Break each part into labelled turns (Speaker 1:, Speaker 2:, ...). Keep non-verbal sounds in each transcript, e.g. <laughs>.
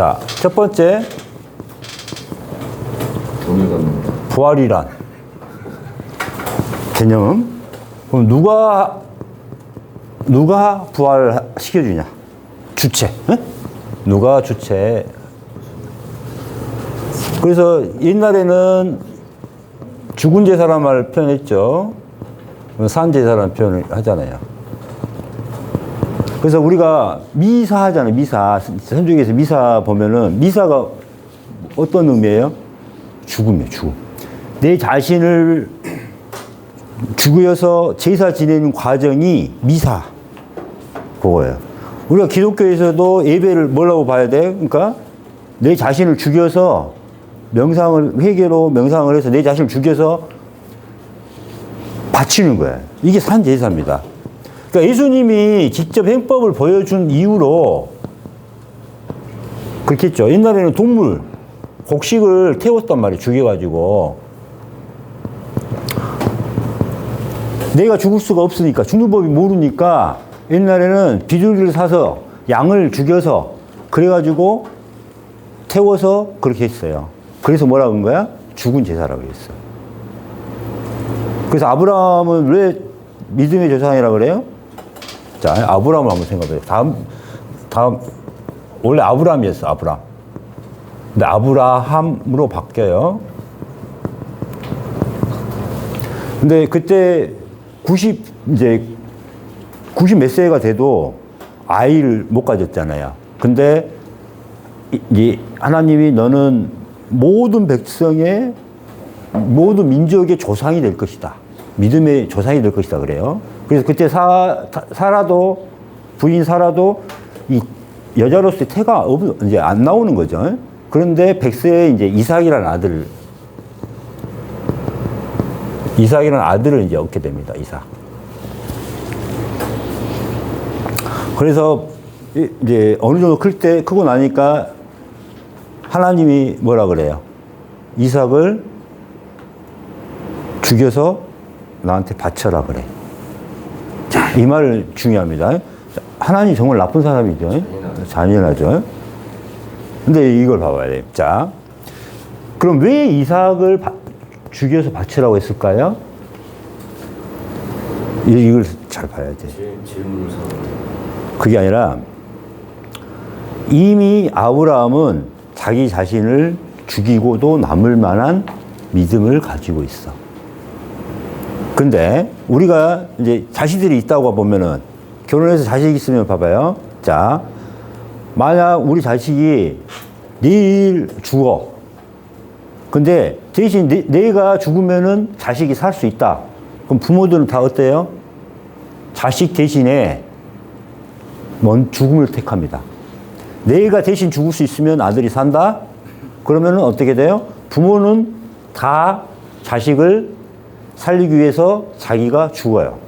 Speaker 1: 자, 첫 번째. 부활이란 개념은 그럼 누가 누가 부활시켜 주냐? 주체. 응? 누가 주체? 그래서 옛날에는 죽은 제사란 표현했죠. 산 제사라는 표현을 하잖아요. 그래서 우리가 미사 하잖아요. 미사. 선조에서 미사 보면은 미사가 어떤 의미예요? 죽음이에요. 죽음. 내 자신을 죽여서 제사 지내는 과정이 미사. 그거예요. 우리가 기독교에서도 예배를 뭐라고 봐야 돼? 그러니까 내 자신을 죽여서 명상을, 회개로 명상을 해서 내 자신을 죽여서 바치는 거예요. 이게 산제사입니다. 그러니까 예수님이 직접 행법을 보여준 이후로 그렇겠죠. 옛날에는 동물, 곡식을 태웠단 말이에요. 죽여가지고. 내가 죽을 수가 없으니까, 죽는 법이 모르니까 옛날에는 비둘기를 사서 양을 죽여서 그래가지고 태워서 그렇게 했어요. 그래서 뭐라고 한 거야? 죽은 제사라고 그랬어. 그래서 아브라함은 왜 믿음의 조상이라고 그래요? 자, 아브라함을 한번 생각해요. 다음, 다음, 원래 아브라함이었어, 아브라함. 근데 아브라함으로 바뀌어요. 근데 그때 90, 이제 90 몇 세가 돼도 아이를 못 가졌잖아요. 근데 이- 이 하나님이 너는 모든 백성의 모든 민족의 조상이 될 것이다. 믿음의 조상이 될 것이다 그래요. 그래서 그때 사, 사라도 부인 사라도 이 여자로서의 태가 없, 이제 안 나오는 거죠. 그런데 백세에 이제 이삭이라는 아들 이삭이라는 아들을 이제 얻게 됩니다. 이삭. 그래서 이- 이제 어느 정도 클 때 크고 나니까 하나님이 뭐라 그래요? 이삭을 죽여서 나한테 바쳐라 그래. 자, 이말 중요합니다. 자, 하나님 정말 나쁜 사람이죠. 잔인하죠. 근데 이걸 봐봐야 돼. 자, 그럼 왜 이삭을 바- 죽여서 바치라고 했을까요? 이- 이걸 잘 봐야 돼. 그게 아니라 이미 아브라함은 자기 자신을 죽이고도 남을 만한 믿음을 가지고 있어. 근데 우리가 이제 자식들이 있다고 보면은 결혼해서 자식 있으면 봐봐요. 자, 만약 우리 자식이 내일 죽어. 근데 대신 내, 내가 죽으면은 자식이 살 수 있다. 그럼 부모들은 다 어때요? 자식 대신에 먼 죽음을 택합니다. 내가 대신 죽을 수 있으면 아들이 산다? 그러면은 어떻게 돼요? 부모는 다 자식을 살리기 위해서 자기가 죽어요.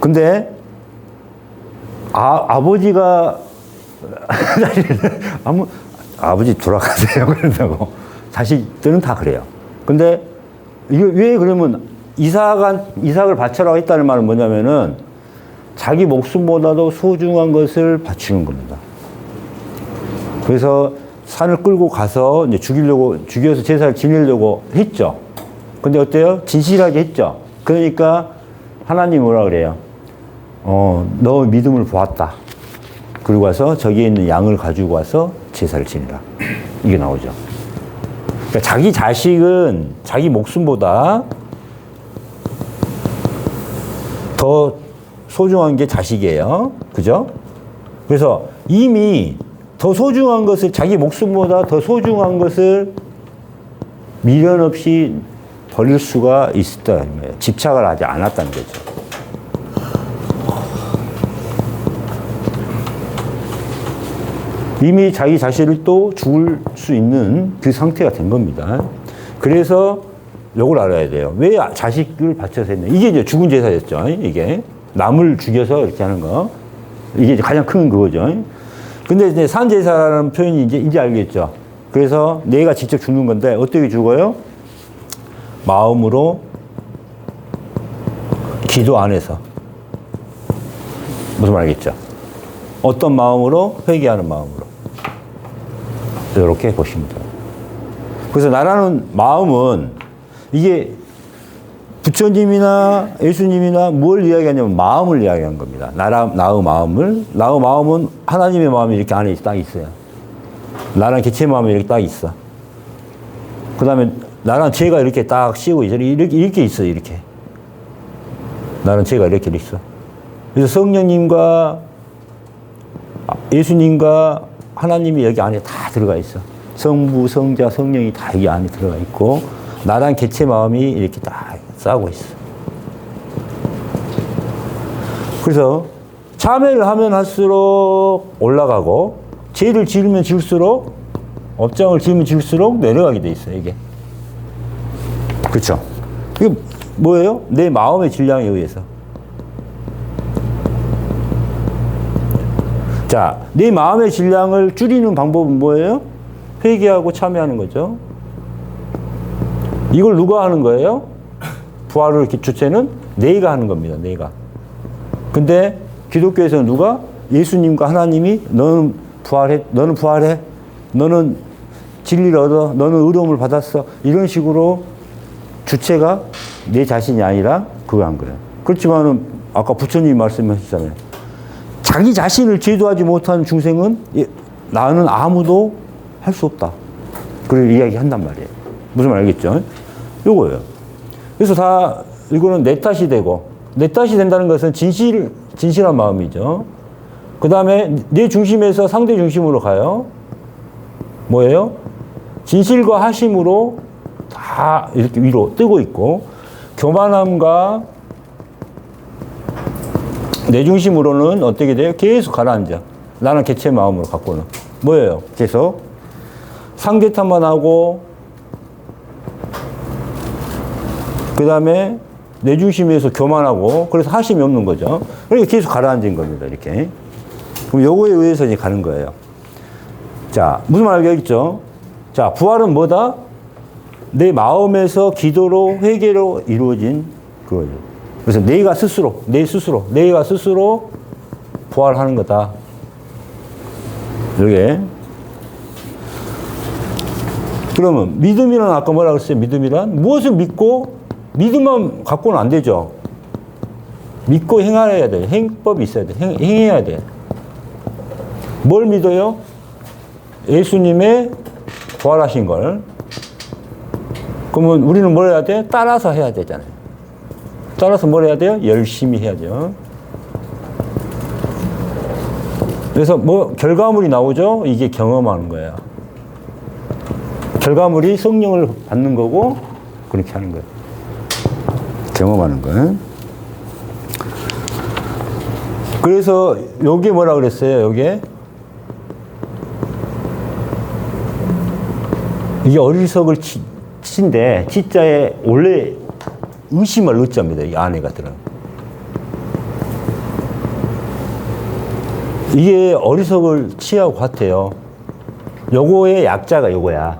Speaker 1: 근데 아, 아버지가 <laughs> 아무 아버지 돌아가세요 <laughs> 그런다고 자식들은 다 그래요. 근데 이게 왜 그러면 이삭한 이삭을 바쳐라고 했다는 말은 뭐냐면은 자기 목숨보다도 소중한 것을 바치는 겁니다. 그래서 산을 끌고 가서 이제 죽이려고, 죽여서 제사를 지내려고 했죠. 근데 어때요? 진실하게 했죠. 그러니까 하나님 뭐라 그래요? 어, 너 믿음을 보았다. 그리고 와서 저기에 있는 양을 가지고 와서 제사를 지내라. 이게 나오죠. 그러니까 자기 자식은 자기 목숨보다 더 소중한 게 자식이에요. 그죠? 그래서 이미 더 소중한 것을, 자기 목숨보다 더 소중한 것을 미련 없이 버릴 수가 있었다는 거예요. 집착을 하지 않았다는 거죠. 이미 자기 자신을 또 죽을 수 있는 그 상태가 된 겁니다. 그래서 요걸 알아야 돼요. 왜 자식을 바쳐서 했냐. 이게 이제 죽은 제사였죠. 이게. 남을 죽여서 이렇게 하는 거. 이게 가장 큰 그거죠. 근데 이제 산제사라는 표현이 이제, 이제 알겠죠. 그래서 내가 직접 죽는 건데 어떻게 죽어요? 마음으로 기도 안에서. 무슨 말 알겠죠? 어떤 마음으로? 회개하는 마음으로. 이렇게 보시면 돼요. 그래서 나라는 마음은 이게 부처님이나 예수님이나 뭘 이야기하냐면 마음을 이야기하는 겁니다. 나라, 나의 마음을. 나의 마음은 하나님의 마음이 이렇게 안에 딱 있어요. 나랑 개체 마음이 이렇게 딱 있어. 그 다음에 나랑 죄가 이렇게 딱 씌우고 있어. 이렇게, 이렇게 있어, 이렇게. 나는 죄가 이렇게 있어. 그래서 성령님과 예수님과 하나님이 여기 안에 다 들어가 있어. 성부, 성자, 성령이 다 여기 안에 들어가 있고, 나랑 개체 마음이 이렇게 딱 싸고 있어. 그래서 참회를 하면 할수록 올라가고, 죄를 지으면 지을수록, 업장을 지으면 지을수록 내려가게 돼 있어, 이게. 그렇죠? 이게 뭐예요? 내 마음의 질량에 의해서. 자, 내 마음의 질량을 줄이는 방법은 뭐예요? 회개하고 참여하는 거죠. 이걸 누가 하는 거예요? 부활을 주체는 내가 하는 겁니다. 내가. 근데 기독교에서는 누가 예수님과 하나님이 너는 부활해, 너는 부활해, 너는 진리를 얻어, 너는 의로움을 받았어. 이런 식으로 주체가 내 자신이 아니라 그거 한 거예요. 그렇지만은 아까 부처님 말씀하셨잖아요. 자기 자신을 제도하지 못하는 중생은 예, 나는 아무도 할 수 없다. 그걸 이야기한단 말이에요. 무슨 말 알겠죠? 요거예요. 그래서 다 이거는 내 탓이 되고 내 탓이 된다는 것은 진실 진실한 마음이죠. 그 다음에 내 중심에서 상대 중심으로 가요. 뭐예요? 진실과 하심으로 다 이렇게 위로 뜨고 있고 교만함과 내 중심으로는 어떻게 돼요? 계속 가라앉아. 나는 개체 마음으로 갖고는. 뭐예요? 계속 상대 탓만 하고 그 다음에 내 중심에서 교만하고 그래서 하심이 없는 거죠. 그러니까 계속 가라앉은 겁니다. 이렇게. 그럼 요거에 의해서 이제 가는 거예요. 자, 무슨 말 알겠죠? 자, 부활은 뭐다? 내 마음에서 기도로 회개로 이루어진 그거죠. 그래서 내가 스스로, 내 스스로, 내가 스스로 부활하는 거다. 이게. 그러면 믿음이란 아까 뭐라 그랬어요? 믿음이란 무엇을 믿고 믿음만 갖고는 안 되죠. 믿고 행해야 돼. 행법이 있어야 돼. 행, 행해야 돼. 뭘 믿어요? 예수님의 부활하신 걸. 그러면 우리는 뭘 해야 돼? 따라서 해야 되잖아요. 따라서 뭘 해야 돼요? 열심히 해야죠. 그래서 뭐 결과물이 나오죠? 이게 경험하는 거예요. 결과물이 성령을 받는 거고 그렇게 하는 거예요. 경험하는 거예요. 그래서 요게 뭐라 그랬어요? 요게 이게 어리석을 치, 치인데 치자에 원래 의심을 의자입니다. 이 안에가 들어. 이게 어리석을 치하고 같아요. 요거의 약자가 요거야.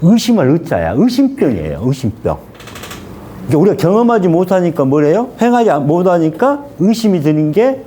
Speaker 1: 의심을 의자야. 의심병이에요. 의심병. 우리가 경험하지 못하니까 뭐래요? 행하지 못하니까 의심이 드는 게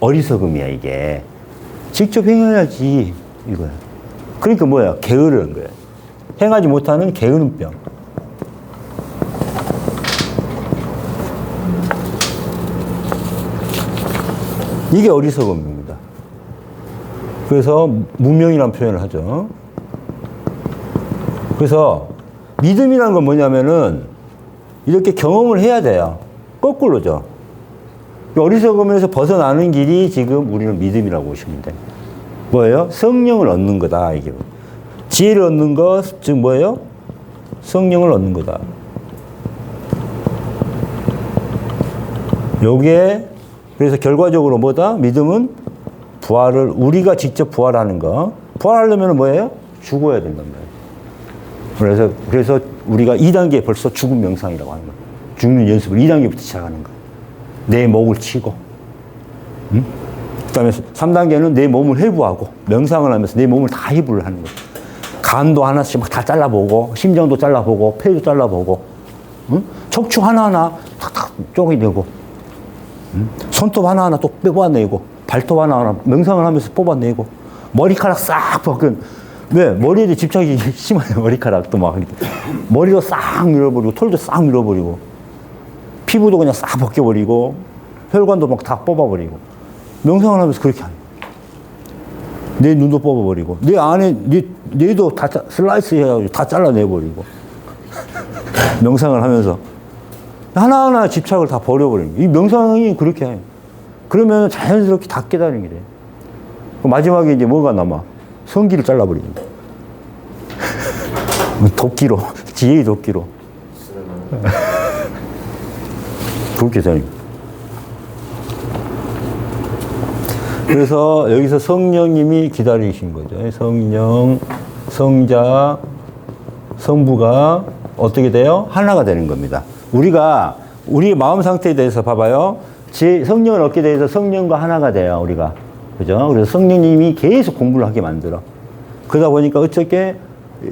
Speaker 1: 어리석음이야, 이게. 직접 행해야지, 이거야. 그러니까 뭐야? 게으른 거야. 행하지 못하는 게으름병. 이게 어리석음입니다. 그래서 무명이라는 표현을 하죠. 그래서 믿음이라는 건 뭐냐면은 이렇게 경험을 해야 돼요. 거꾸로죠. 어리석음에서 벗어나는 길이 지금 우리는 믿음이라고 보시면 돼요. 뭐예요? 성령을 얻는 거다. 이게. 지혜를 얻는 것, 즉 뭐예요? 성령을 얻는 거다. 요게, 그래서 결과적으로 뭐다? 믿음은 부활을, 우리가 직접 부활하는 거. 부활하려면 뭐예요? 죽어야 된단 말이에요. 그래서, 그래서 우리가 2단계 벌써 죽음 명상이라고 하는 거예요. 죽는 연습을 2단계부터 시작하는 거예요. 내 목을 치고, 응? 그 다음에 3단계는 내 몸을 해부하고, 명상을 하면서 내 몸을 다 해부를 하는 거예요. 간도 하나씩 막 다 잘라보고, 심장도 잘라보고, 폐도 잘라보고, 응? 척추 하나하나 탁탁 쪼개 내고, 응? 손톱 하나하나 또 뽑아내고, 발톱 하나하나 명상을 하면서 뽑아내고, 머리카락 싹 벗긴 왜? 머리에 집착이 <laughs> 심해요. 머리카락도 막. 머리도 싹 밀어버리고, 털도 싹 밀어버리고, 피부도 그냥 싹 벗겨버리고, 혈관도 막 다 뽑아버리고. 명상을 하면서 그렇게 하는. 내 눈도 뽑아버리고, 내 안에, 내, 뇌도 다 짜- 슬라이스 해가지고 다 잘라내버리고. <laughs> 명상을 하면서. 하나하나 집착을 다 버려버리는 거예요. 이 명상이 그렇게 해요. 그러면 자연스럽게 다 깨달은 게. 그 마지막에 이제 뭐가 남아? 성기를 잘라버리는 거예요. <laughs> 도끼로, <laughs> 지혜의 도끼로. 그렇게 되는 거예요. 그래서 여기서 성령님이 기다리신 거죠. 성령, 성자, 성부가 어떻게 돼요? 하나가 되는 겁니다. 우리가 우리의 마음 상태에 대해서 봐봐요. 제 성령을 얻게 돼서 성령과 하나가 돼요. 우리가 그죠? 그래서 성령님이 계속 공부를 하게 만들어. 그러다 보니까 어떻게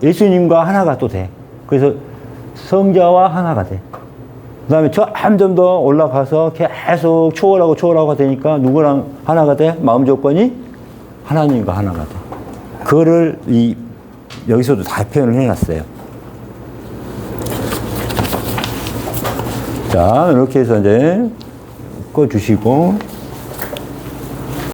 Speaker 1: 예수님과 하나가 또 돼. 그래서 성자와 하나가 돼. 그 다음에 점점 더 올라가서 계속 초월하고 초월하고 되니까 누구랑 하나가 돼? 마음 조건이 하나님과 하나가 돼. 그거를 이, 여기서도 다 표현을 해놨어요. 자, 이렇게 해서 이제 꺼주시고,